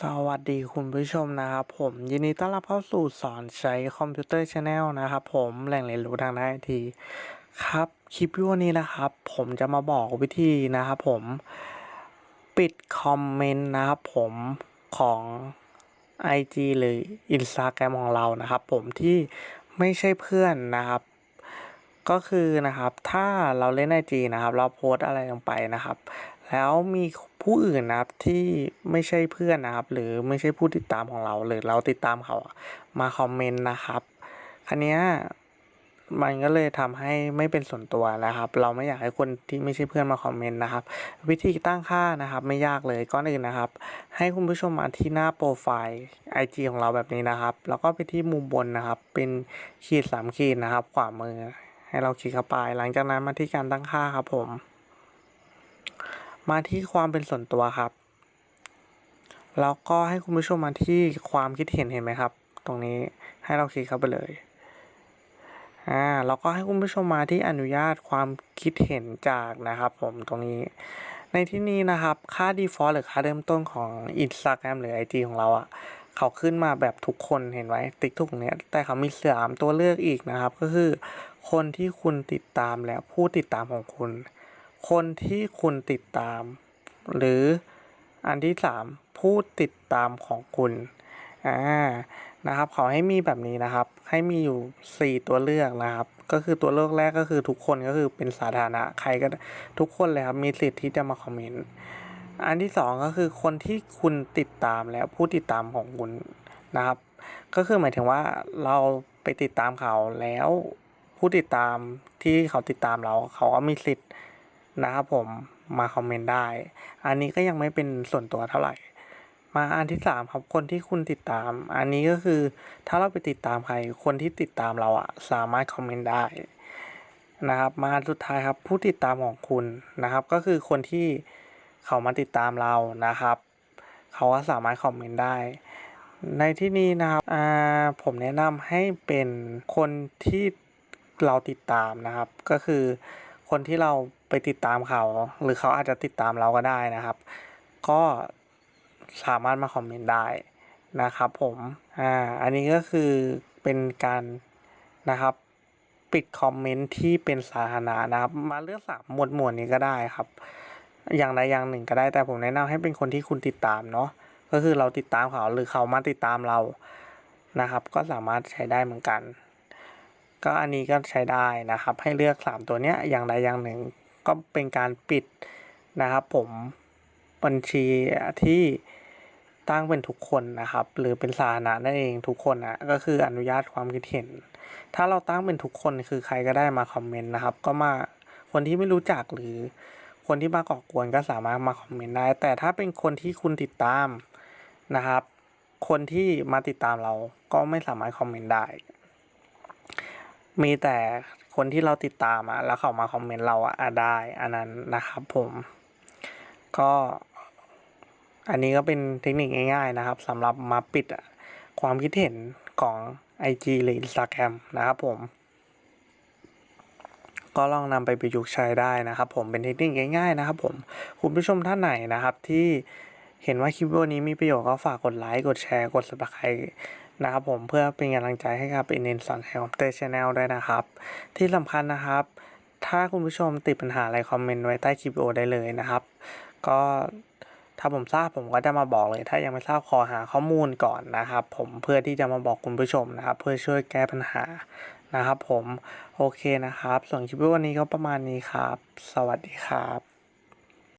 สวัสดีคุณผู้ชมนะครับผมยินดีต้อนรับเข้าสู่สอนใช้คอมพิวเตอร์ชาแนลนะครับผมแหล่งเรียนรู้ทางด้านไอทีครับคลิปวิดีโอนี้นะครับ ผมจะมาบอกวิธีนะครับผมปิดคอมเมนต์นะครับผมของ IG หรือ Instagram ของเรานะครับผมที่ไม่ใช่เพื่อนนะครับ ก็คือนะครับถ้าเราเล่นไอจีนะครับ เราโพสอะไรลงไปนะครับ แล้วมีผู้อื่นนะครับที่ไม่ใช่เพื่อนนะครับ หรือไม่ใช่ผู้ติดตามของเราหรือเราติดตามเขามาคอมเมนต์นะครับคันนี้มันก็เลยทำให้ไม่เป็นส่วนตัวนะครับ เราไม่อยากให้คนที่ไม่ใช่เพื่อนมาคอมเมนต์นะครับ วิธีตั้งค่านะครับไม่ยากเลยก่อนอื่นนะครับ ให้คุณผู้ชมมาที่หน้าโปรไฟล์ IG ของเราแบบนี้นะครับ แล้วก็ไปที่มุมบนนะครับ เป็นขีดสามขีดนะครับ ขวามือ ให้เราคลิกเข้าไป หลังจากนั้นมาที่การตั้งค่าครับผม มาที่ความเป็นส่วนตัวครับ แล้วก็ให้คุณผู้ชมมาที่ความคิดเห็นเห็นไหมครับ ตรงนี้ให้เราคลิกเข้าไปเลยอ่าแล้วก็ให้คุณผู้ชมมาที่อนุญาตความคิดเห็นจากนะครับผมตรงนี้ ในที่นี้นะครับค่า default หรือค่าเริ่มต้นของ Instagram หรือ IG ของเราอะ่ะเขาขึ้นมาแบบทุกคนเห็นไหมติ๊กถูกเนี้ยแต่เขามีเสือมตัวเลือกอีกนะครับ ก็คือคนที่คุณติดตามและผู้ติดตามของคุณ คนที่คุณติดตาม หรืออันที่สามผู้ติดตามของคุณอ่านะครับเขาให้มีแบบนี้นะครับ ให้มีอยู่สี่ตัวเลือกนะครับ ก็คือตัวเลือกแรกก็คือทุกคนก็คือเป็นสาธารณะใครก็ทุกคนเลยครับมีสิทธิ์ที่จะมาคอมเมนต์อันที่สองก็คือคนที่คุณติดตามและผู้ติดตามของคุณนะครับ ก็คือหมายถึงว่าเราไปติดตามเขาแล้วผู้ติดตามที่เขาติดตามเราเขาก็มีสิทธิ์ นะครับผมมาคอมเมนต์ได้ อันนี้ก็ยังไม่เป็นส่วนตัวเท่าไหร่ มาอันที่สามครับคนที่คุณติดตาม อันนี้ก็คือถ้าเราไปติดตามใครคนที่ติดตามเราอะสามารถคอมเมนต์ได้นะครับมาอันสุดท้ายครับผู้ติดตามของคุณนะครับ ก็คือคนที่เขามาติดตามเรานะครับ เขาก็สามารถคอมเมนต์ได้ ในที่นี้นะครับผมแนะนำให้เป็นคนที่เราติดตามนะครับ ก็คือ คนที่เราไปติดตามเขาหรือเขาอาจจะติดตามเราก็ได้นะครับ ก็สามารถมาคอมเมนต์ได้นะครับผมอ่าอันนี้ก็คือเป็นการนะครับปิดคอมเมนต์ที่เป็นสาธารณะนะครับ มาเลือกสามหมวดหมวดนี้ก็ได้ครับ อย่างใดอย่างหนึ่งก็ได้แต่ผมแนะนำให้เป็นคนที่คุณติดตามเนาะก็คือเราติดตามเขาหรือเขามาติดตามเรานะครับ ก็สามารถใช้ได้เหมือนกัน ก็อันนี้ก็ใช้ได้นะครับ ให้เลือกสามตัวเนี้ยอย่างใดอย่างหนึ่ง ก็เป็นการปิดนะครับผมบัญชีที่ตั้งเป็นทุกคนนะครับ หรือเป็นสาธารณะนั่นเองทุกคนนะก็คืออนุญาตความคิดเห็น ถ้าเราตั้งเป็นทุกคนคือใครก็ได้มาคอมเมนต์นะครับ ก็มาคนที่ไม่รู้จักหรือคนที่มาก่อกวนก็สามารถมาคอมเมนต์ได้ แต่ถ้าเป็นคนที่คุณติดตามนะครับ คนที่มาติดตามเราก็ไม่สามารถคอมเมนต์ได้ มีแต่คนที่เราติดตามอะแล้วเขามาคอมเมนต์เราอะได้อันนั้นนะครับผม ก็อันนี้ก็เป็นเทคนิคง่าย ๆ นะครับสำหรับมาปิดความคิดเห็นของ IG หรือ Instagram นะครับผม ก็ลองนำไปประยุกต์ใช้ได้นะครับ ผมเป็นเทคนิคง่ายๆนะครับ ผมคุณผู้ชมท่านไหนนะครับที่เห็นว่าคลิปวิดีโอนี้มีประโยชน์ก็ฝากกดไลค์กดแชร์กด subscribe นะครับผมเพื่อเป็นกำลังใจให้กับอ็นเอ็นสอนแฮมเตอร์ชแนลด้วยนะครับ ที่สำคัญนะครับ ถ้าคุณผู้ชมติดปัญหาอะไรคอมเมนต์ไว้ใต้คลิปวิดีโอได้เลยนะครับ ก็ถ้าผมทราบผมก็จะมาบอกเลย ถ้ายังไม่ทราบขอหาข้อมูลก่อนนะครับ ผมเพื่อที่จะมาบอกคุณผู้ชมนะครับ เพื่อช่วยแก้ปัญหานะครับ ผมโอเคนะครับ ส่วนคลิปวิดีโอนี้ก็ประมาณนี้ครับ สวัสดีครับ